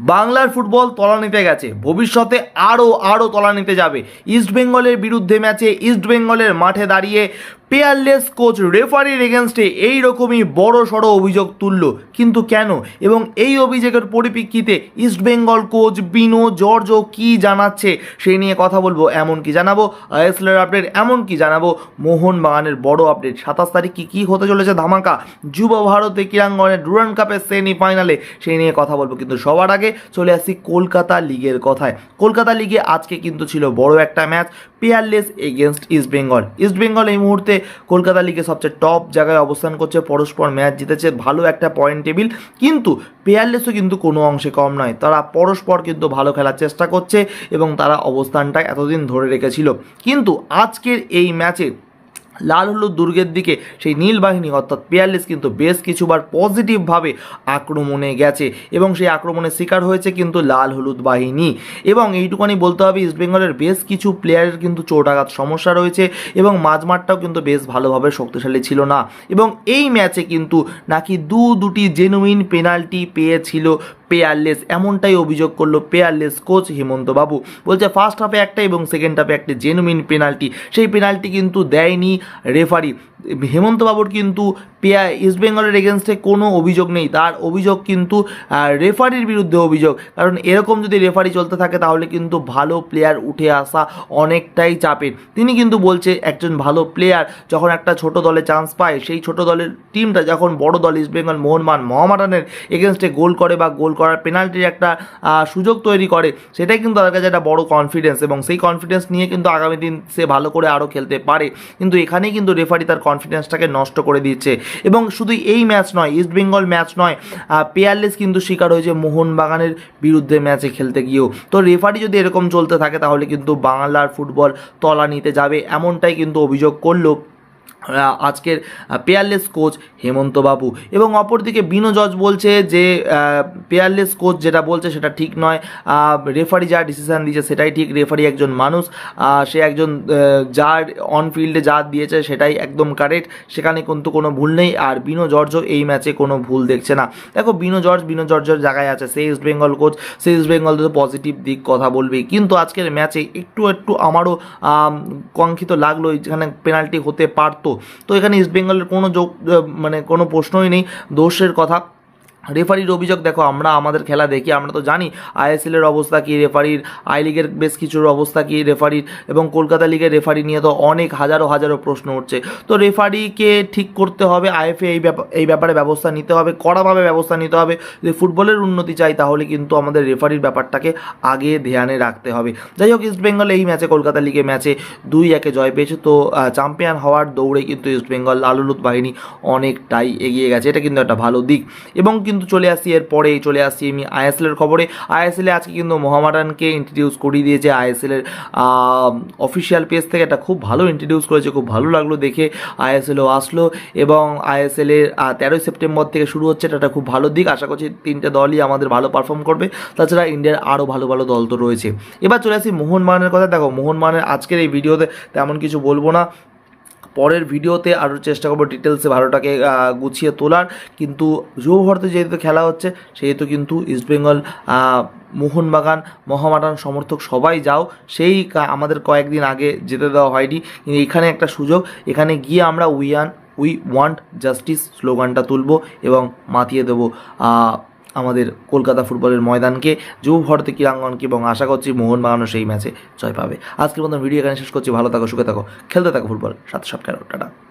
বাংলার ফুটবল তলা নিতে গেছে। ভবিষ্যতে আরও আরও তলা নিতে যাবে। ইস্টবেঙ্গলের বিরুদ্ধে ম্যাচে ইস্টবেঙ্গলের মাঠে দাঁড়িয়ে পেয়ারলেস কোচ রেফারির এগেনস্টে এই রকমই বড় সড়ো অভিযোগ তুলল। কিন্তু কেন? এবং এই অভিযোগের পরিপ্রেক্ষিতে ইস্টবেঙ্গল কোচ বিনো জর্জ কি জানাচ্ছে, সেই নিয়ে কথা বলব। এমন কি জানাব? আইএসএলের আপডেট এমন কি জানাব? মোহন বাগানের বড় আপডেট সাতাশ তারিখ কি, কী হতে চলেছে ধামাকা? যুব ভারতে ক্রীড়াঙ্গনের ডুরান কাপের সেমিফাইনালে সেই নিয়ে কথা বলব। কিন্তু সবার আগে চলে আসি কলকাতা লিগের কথায়। কলকাতা লিগে আজকে কিন্তু ছিল বড় একটা match Peerless against East Bengal East Bengal এই মুহূর্তে কলকাতা লিগে সবচেয়ে টপ জায়গায় অবস্থান করছে, পরস্পর ম্যাচ জিতেছে, ভালো একটা পয়েন্ট টেবিল কিন্তু পেয়ারলেসও কিন্তু কোনো অংশে কম নয়। তারা পরস্পর কিন্তু ভালো খেলার চেষ্টা করছে এবং তারা অবস্থানটা এতদিন ধরে রেখেছিল। কিন্তু আজকের এই ম্যাচে লাল হলুদ দুর্গের দিকে সেই নীল বাহিনী অর্থাৎ পেয়ারলেস কিন্তু বেশ কিছুবার পজিটিভভাবে আক্রমণে গেছে এবং সেই আক্রমণের শিকার হয়েছে কিন্তু লাল হলুদ বাহিনী। এবং এইটুখানি বলতে হবে ইস্টবেঙ্গলের বেশ কিছু প্লেয়ারের কিন্তু চোটাঘাত সমস্যা রয়েছে এবং মাঝমাঠটাও কিন্তু বেশ ভালোভাবে শক্তিশালী ছিল না। এবং এই ম্যাচে কিন্তু নাকি দু দুটি জেনুইন পেনাল্টি পেয়েছিল পেয়ারলেস, এমনটাই অভিযোগ করল পেয়ারলেস কোচ হিমন্ত বাবু। বলছে ফার্স্ট হাফে একটা এবং সেকেন্ড হাফে একটা জেনুইন পেনাল্টি সেই পেনাল্টি কিন্তু দেয়নি রেফারি হেমন্ত বাবুর কিন্তু পেয়া ইস্টবেঙ্গলের এগেনস্টে কোনো অভিযোগ নেই। তার অভিযোগ কিন্তু রেফারির বিরুদ্ধে অভিযোগ। কারণ এরকম যদি রেফারি চলতে থাকে, তাহলে কিন্তু ভালো প্লেয়ার উঠে আসা অনেকটাই চাপের। তিনি কিন্তু বলছে, একজন ভালো প্লেয়ার যখন একটা ছোট দলে চান্স পায়, সেই ছোট দলের টিমটা যখন বড় দল ইস্টবেঙ্গল মোহনমান মোহামেডানের এগেনস্টে গোল করে বা গোল করার পেনাল্টির একটা সুযোগ তৈরি করে, সেটাই কিন্তু তাদের কাছে একটা বড় কনফিডেন্স এবং সেই কনফিডেন্স নিয়ে কিন্তু আগামী দিন সে ভালো করে আরও খেলতে পারে। কিন্তু এখানেই কিন্তু রেফারি তার কনফিডেন্সটাকে নষ্ট করে দিচ্ছে। এবং শুধু এই ম্যাচ নয় ইস্টবেঙ্গল ম্যাচ নয় পেয়ারলেস কিন্তু শিকার হয়েছে মোহনবাগানের বিরুদ্ধে ম্যাচে খেলতে গিয়েও। তো রেফারি যদি এরকম চলতে থাকে, তাহলে কিন্তু বাংলার ফুটবল তলা নিতে যাবে, এমনটাই কিন্তু অভিযোগ করল আজকের পেয়ারলেস কোচ হেমন্ত বাবু। এবং অপরদিকে বিনো জজ বলছে যে পেয়ারলেস কোচ যেটা বলছে সেটা ঠিক নয়। রেফারি যা ডিসিশান দিয়েছে সেটাই ঠিক। রেফারি একজন মানুষ সে একজন যার অন ফিল্ডে যা দিয়েছে সেটাই একদম কারেক্ট সেখানে কিন্তু কোনো ভুল নেই। আর বিনো জর্জও এই ম্যাচে কোনো ভুল দেখছে না। দেখো বিনো জর্জ বিনো জর্জের জায়গায় আছে। সে ইস্ট বেঙ্গল কোচ সে ইস্ট বেঙ্গল তো পজিটিভ দিক কথা বলবেই। কিন্তু আজকের ম্যাচে একটু একটু আমারও আম, কাঙ্ক্ষিত লাগল যেখানে পেনাল্টি হতে পারতো তো এখানে ইস্ট বেঙ্গলের কোনো যোগ মানে কোনো প্রশ্নই নেই। দোষের কথা রেফারির অভিযোগ, দেখো, আমরা আমাদের খেলা দেখি, আমরা তো জানি আইএসএলের অবস্থা কী, রেফারির, আই লিগের বেশ কিছুর অবস্থা কী, রেফারির এবং কলকাতা লিগের রেফারি নিয়ে তো অনেক হাজারো হাজারো প্রশ্ন উঠছে। তো রেফারিকে ঠিক করতে হবে, আইএফএ এই ব্যাপার এই ব্যাপারে ব্যবস্থা নিতে হবে, কড়াভাবে ব্যবস্থা নিতে হবে। যে ফুটবলের উন্নতি চাই, তাহলে কিন্তু আমাদের রেফারির ব্যাপারটাকে আগে ধ্যানে রাখতে হবে। যাই হোক, ইস্ট বেঙ্গল এই ম্যাচে, কলকাতা লিগে ম্যাচে দুই একে জয় পেয়েছে। তো চ্যাম্পিয়ন হওয়ার দৌড়ে কিন্তু ইস্ট বেঙ্গল লালুলুত বাহিনী অনেকটাই এগিয়ে গেছে। এটা কিন্তু একটা ভালো দিক। এবং কিন্তু চলে আসি এর পরেই চলে আসছি আমি আইএসএলের খবরে। আইএসএলে আজকে কিন্তু মোহামেডানকে ইন্ট্রোডিউস করিয়ে দিয়েছে আইএসএলের অফিসিয়াল পেজ থেকে। একটা খুব ভালো ইন্ট্রোডিউস করেছে, খুব ভালো লাগল দেখে আইএসএলও আসলো এবং আইএসএলের তেরোই সেপ্টেম্বর থেকে শুরু হচ্ছে। এটা খুব ভালো দিক। আশা করছি তিনটে দলই আমাদের ভালো পারফর্ম করবে। তাছাড়া ইন্ডিয়ার আরও ভালো ভালো দল তো রয়েছে। এবার চলে আসি মোহনবাগানের কথা। দেখো, মোহনবাগানের আজকের এই ভিডিওতে তেমন কিছু বলব না। পরের ভিডিওতে আরও চেষ্টা করব ডিটেলসে ভালোটাকে গুছিয়ে তোলার। কিন্তু যুব ভারতে যেহেতু খেলা হচ্ছে, সেহেতু কিন্তু ইস্টবেঙ্গল মোহনবাগান, মহামাটান সমর্থক সবাই যাও। সেই আমাদের কয়েকদিন আগে যেতে দেওয়া হয়নি। কিন্তু এখানে একটা সুযোগ, এখানে গিয়ে আমরা উইয়ান উই ওয়ান্ট জাস্টিস স্লোগানটা তুলব এবং মাতিয়ে দেবো। আমাদের কলকাতা ফুটবলের ময়দানকে। যুব ভারতী ক্রীড়াঙ্গনকে এবং আশা করছি মোহনবাগানও সেই ম্যাচে জয় পাবে। আজকের মতো ভিডিও এখানে শেষ করছি। ভালো থাকো, সুখে থাকো, খেলতে থাকো ফুটবল। সাথে সব টাটা।